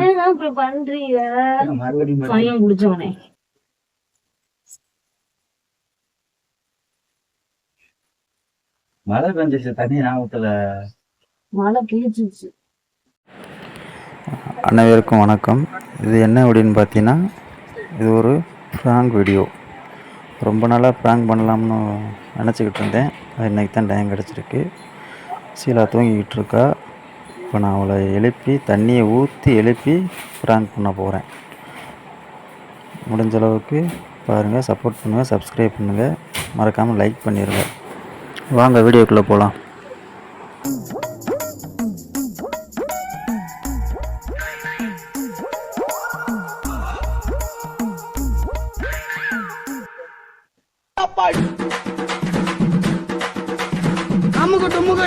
ஏன் இப்படி பண்றீங்க? மறுபடியும் மறுபடியும். பையன் குடிச்சவனே. மழை பெஞ்சிச்சு தண்ணி ஞாபகத்துல. மழை கிழிச்சிச்சு அனைவருக்கும் வணக்கம். இது என்ன அப்படின்னு பார்த்தீங்கன்னா இது ஒரு ப்ராங்க் வீடியோ ரொம்ப நாளாக ப்ராங்க் பண்ணலாம்னு நினச்சிக்கிட்டு இருந்தேன். அது இன்றைக்கி தான் டைம் கிடச்சிருக்கு. சீலா தூங்கிக்கிட்டு இருக்கா. இப்போ நான் அவளை எழுப்பி தண்ணியை ஊற்றி எழுப்பி ப்ராங்க் பண்ண போகிறேன் முடிஞ்ச அளவுக்கு பாருங்கள் சப்போர்ட் பண்ணுங்கள் சப்ஸ்கிரைப் பண்ணுங்கள் மறக்காமல் லைக் பண்ணிடுங்க வாங்க வீடியோக்குள்ளே போகலாம் அமுகு டுமுகு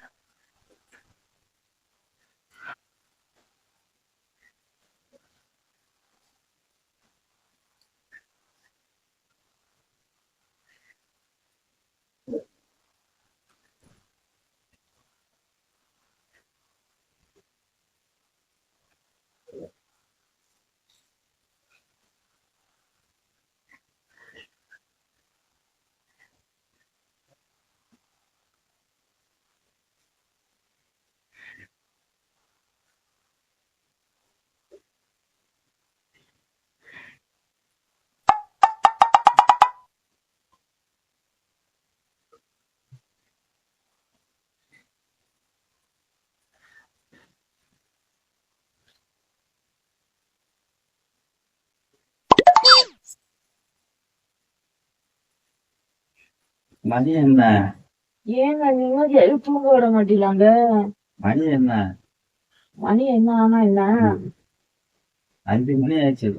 மணி என்ன? ஏங்க நிம்மதியா தூங்க விட மாட்டீங்களாங்க? மணி என்ன? மணி என்ன ஆனா என்ன? அஞ்சு மணி ஆயிடுச்சு.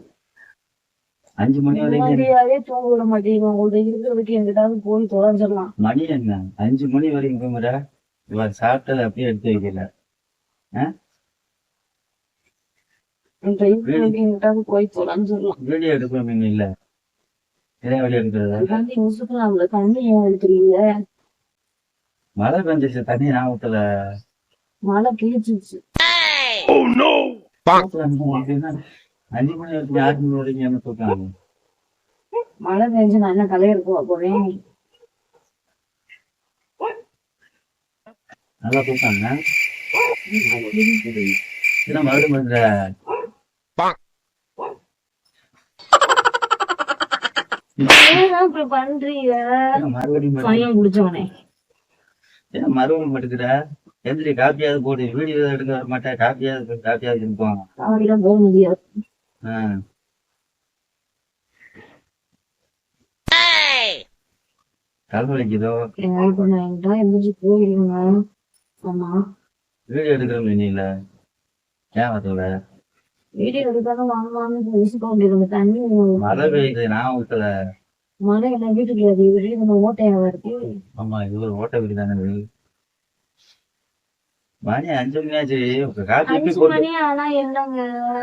அஞ்சு மணி வரைக்கும் தூங்க விட மாட்டீங்க. உங்கள்ட்ட இருக்கிறதுக்கு எங்கிட்டாவது போய் தொலைஞ்சிடலாம். மணி என்ன? அஞ்சு மணி வரைக்கும் தூங்குற? இவ சாப்பிட்டதை அப்படியே எடுத்து வைக்கல. எங்கிட்டாவது போய் தொலைஞ்சிடலாம். வீடியோ எடுக்கணும் இல்ல. தண்ணி மழை பெஞ்சிச்சு தண்ணி ஞாபகத்துல. மழை கிழிச்சிச்சு அப்படின்னா அஞ்சு மணி வரைக்கும் என்ன தூக்கம் மழை பெஞ்சு நான் என்ன களை எடுக்க போறேன்? நல்லா தூக்காங்க இதான் மறுபடியும் இந்த ஏன் இப்படி பண்றீங்க? மறுபடியும் குடிச்சவனே. ஏன் மறுபடியும் எடுக்கிற எந்திரி காப்பியாவது போடு. வீடியோ எடுக்க வர மாட்டேன். காப்பியாவது காப்பியாவது இருப்பாங்க போக முடியாது. தலை வலிக்குதோ எங்களுக்கு கொஞ்சம் என்கிட்ட எந்திரிச்சு போயிருங்க ஆமா. வீடியோ எடுக்கிறோம் நீ இல்ல ஏன் வரல? வீடியோ எடுத்தாலும் வாங்கலாம்னு பேசிக்க வேண்டியது தண்ணி மழை பெய்யுது நான் ஊத்தல. மழை என்ன வீட்டுக்கு அது வீடு நம்ம ஓட்டையாவா இருக்கு. ஆமா இது ஒரு ஓட்ட வீடு தானே இது. மணி அஞ்சு மணி ஆச்சு. போட்டு ஆனா என்னங்க?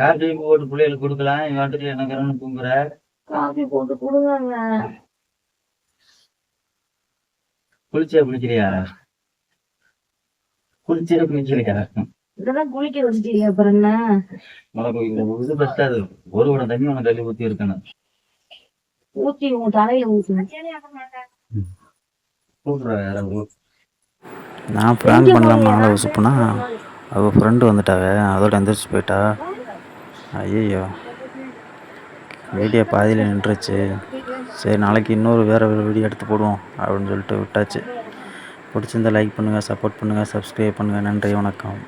எப்படி போட்டு பிள்ளைகளுக்கு கொடுக்கலாம். இவன் வந்துட்டு என்ன தூங்குற. காஃபி போட்டு கொடுங்க குளிச்சியா குளிக்கிறியா? குளிச்சியா குளிக்கிறியா? இதெல்லாம் குளிக்க வச்சுட்டீங்க அப்புறம் என்ன உனக்கு இந்த இது பெஸ்டாது ஒரு குடம் தண்ணி உனக்கு தள்ளி ஊத்தி இருக்கணும். தலையில நான் ப்ராங்க் பண்ணலாம்னு ஆளை உசுப்புனா. அவள் ஃப்ரெண்டு வந்துட்டாவ அதோட எந்திரிச்சு போயிட்டா. ஐயோ வீடியோ பாதியில் நின்றுச்சு. சரி நாளைக்கு இன்னொரு வேறு ஒரு வீடியோ எடுத்து போடுவோம் அப்படின்னு சொல்லிட்டு விட்டாச்சு. பிடிச்சிருந்தா லைக் பண்ணுங்கள் சப்போர்ட் பண்ணுங்கள் சப்ஸ்கிரைப் பண்ணுங்கள் நன்றி வணக்கம்.